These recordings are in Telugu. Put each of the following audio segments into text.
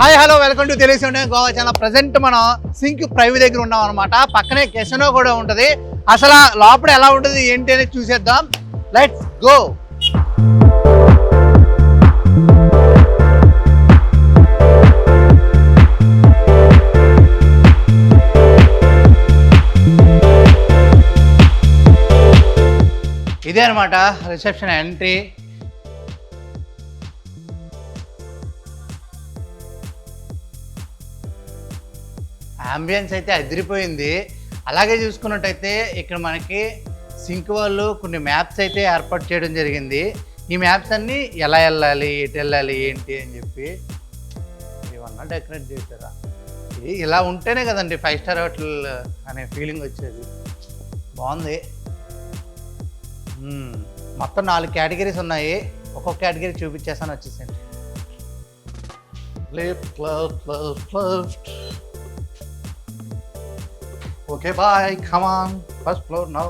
Hi hello welcome to తెలిసి ఉండే గోవా ఛానల్. ప్రజెంట్ మనం సింక్ ప్రైవ్ దగ్గర ఉన్నాం అనమాట పక్కనే కెసనో కూడా ఉంటుంది. అసలు లోపల ఎలా ఉంటుంది ఏంటి అనేది చూసేద్దాం. లెట్స్ గో ఇదే అనమాట రిసెప్షన్ ఎంట్రీ అంబియన్స్ అయితే అదిరిపోయింది. అలాగే చూసుకున్నట్టయితే ఇక్కడ మనకి సింక్ వాళ్ళు కొన్ని మ్యాప్స్ అయితే ఏర్పాటు చేయడం జరిగింది. ఈ మ్యాప్స్ అన్నీ ఎలా వెళ్ళాలి ఎటు వెళ్ళాలి ఏంటి అని చెప్పి ఏమన్నా డెకరేట్ చేశారా? ఇలా ఉంటేనే కదండి ఫైవ్ స్టార్ హోటల్ అనే ఫీలింగ్ వచ్చేది. బాగుంది. మొత్తం నాలుగు కేటగిరీస్ ఉన్నాయి. ఒక్కొక్క కేటగిరీ చూపించేసాను వచ్చేసండి left left left left okay bye Come first floor now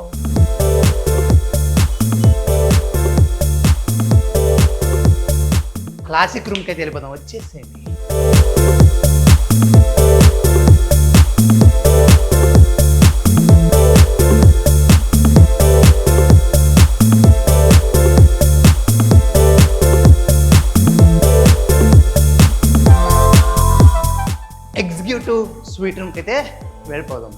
classic రూమ్కి అయితే వెళ్ళిపోదాం. వచ్చేసేయండి. ఎగ్జిక్యూటివ్ స్వీట్ రూమ్కి అయితే వెళ్ళిపోదాం.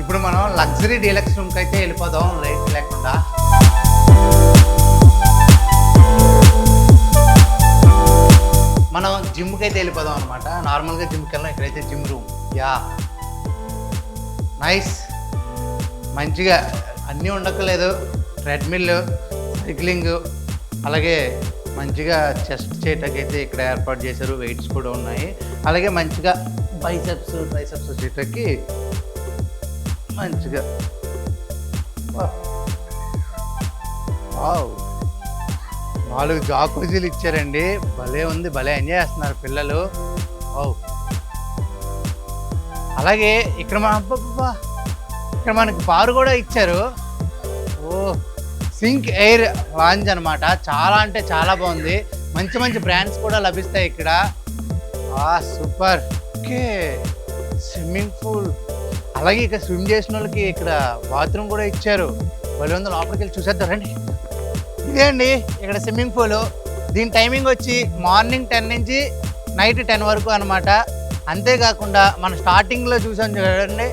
ఇప్పుడు మనం లగ్జరీ డీలక్స్ రూమ్కి అయితే వెళ్ళిపోదాం. లైట్ లేకుండా. మనం జిమ్కి అయితే వెళ్ళిపోదాం అనమాట నార్మల్గా జిమ్కి వెళ్ళాం. ఇక్కడైతే జిమ్ రూమ్ యా నైస్ మంచిగా అన్నీ ఉండక్కలేదు ట్రెడ్మిల్ సైక్లింగ్ అలాగే మంచిగా చెస్ట్ చేయటకైతే ఇక్కడ ఏర్పాటు చేశారు వెయిట్స్ కూడా ఉన్నాయి. అలాగే మంచిగా బైసెప్స్ ట్రైసెప్స్ వచ్చేటకి మంచిగా వావ్. నాలుగు జాకూజీలు ఇచ్చారండి. భలే ఉంది భలే ఎంజాయ్ చేస్తున్నారు పిల్లలు. అలాగే ఇక్కడ మన అబ్బా ఇక్కడ మనకి బారు కూడా ఇచ్చారు. ఓ. పింక్ ఎయిర్ లాంజ్ అనమాట చాలా అంటే చాలా బాగుంది. మంచి మంచి బ్రాండ్స్ కూడా లభిస్తాయి ఇక్కడ. ఆ సూపర్. ఓకే. Swimming pool. అలాగే ఇక్కడ స్విమ్ చేసిన వాళ్ళకి ఇక్కడ బాత్రూమ్ కూడా ఇచ్చారు. వాళ్ళు వందలు లోపలికి వెళ్ళి చూసేద్దారండి ఇదే అండి ఇక్కడ స్విమ్మింగ్ పూల్. దీని టైమింగ్ వచ్చి మార్నింగ్ టెన్ నుంచి నైట్ టెన్ వరకు అనమాట అంతేకాకుండా మన స్టార్టింగ్లో చూసాం చూడండి.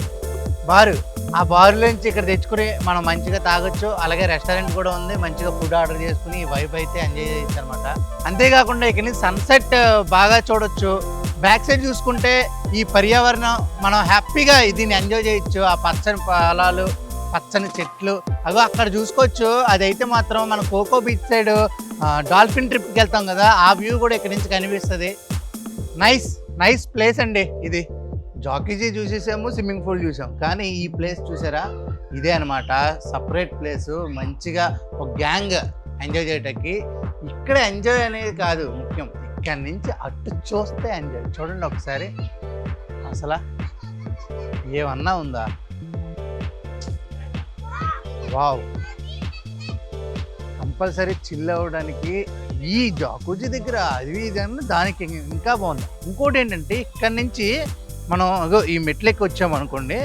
బారు. ఆ బారులో నుంచి ఇక్కడ తెచ్చుకుని మనం మంచిగా తాగొచ్చు. అలాగే రెస్టారెంట్ కూడా ఉంది. మంచిగా ఫుడ్ ఆర్డర్ చేసుకుని ఈ వైబ్ అయితే ఎంజాయ్ చేయొచ్చు అనమాట అంతేకాకుండా ఇక్కడ నుంచి సన్సెట్ బాగా చూడొచ్చు. బ్యాక్ సైడ్ చూసుకుంటే ఈ పర్యావరణం మనం హ్యాపీగా దీన్ని ఎంజాయ్ చేయొచ్చు. ఆ పచ్చని పొలాలు పచ్చని చెట్లు అవి అక్కడ చూసుకోవచ్చు. అదైతే మాత్రం మన కోకో బీచ్ సైడ్ డాల్ఫిన్ ట్రిప్కి వెళ్తాం కదా ఆ వ్యూ కూడా ఇక్కడ నుంచి కనిపిస్తుంది. నైస్ నైస్ ప్లేస్ అండి ఇది. జాకీజీ చూసేసాము స్విమ్మింగ్ పూల్ చూసాం కానీ ఈ ప్లేస్ చూసారా? ఇదే అనమాట సపరేట్ ప్లేస్. మంచిగా ఒక గ్యాంగ్ ఎంజాయ్ చేయటానికి. ఇక్కడ ఎంజాయ్ అనేది కాదు ముఖ్యం. ఇక్కడ నుంచి అటు చూస్తే ఎంజాయ్. చూడండి ఒకసారి. అసలు ఏమన్నా ఉందా? వావ్. కంపల్సరీ చిల్ అవ్వడానికి ఈ జాకుజీ దగ్గర అది ఇది అన్న దానికి ఇంకా బాగుంది. ఇంకోటి ఏంటంటే ఇక్కడ నుంచి మనం అగో ఈ మెట్లెక్కి వచ్చాం అనుకోండి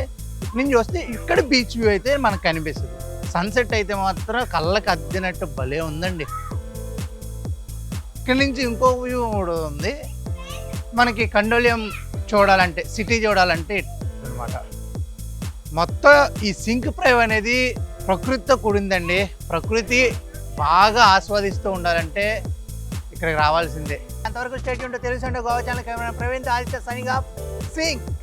ఇక్కడి నుంచి వస్తే ఇక్కడ బీచ్ వ్యూ అయితే మనకు కనిపిస్తుంది. సన్సెట్ అయితే మాత్రం కళ్ళకి అద్దినట్టు భలే ఉందండి. ఇక్కడ నుంచి ఇంకో వ్యూ కూడా ఉంది. మనకి కండోలియం చూడాలంటే సిటీ చూడాలంటే అనమాట మొత్తం ఈ సింక్ ప్రైవ్ అనేది ప్రకృతితో కూడిందండి. ప్రకృతి బాగా ఆస్వాదిస్తూ ఉండాలంటే ఇక్కడికి రావాల్సిందే. అంతవరకు స్టేట్ ఉంటే తెలుసు గోవా ఛానల్ కెమెరా ప్రవీణ్ ఆదిత్య సనిగా Sing.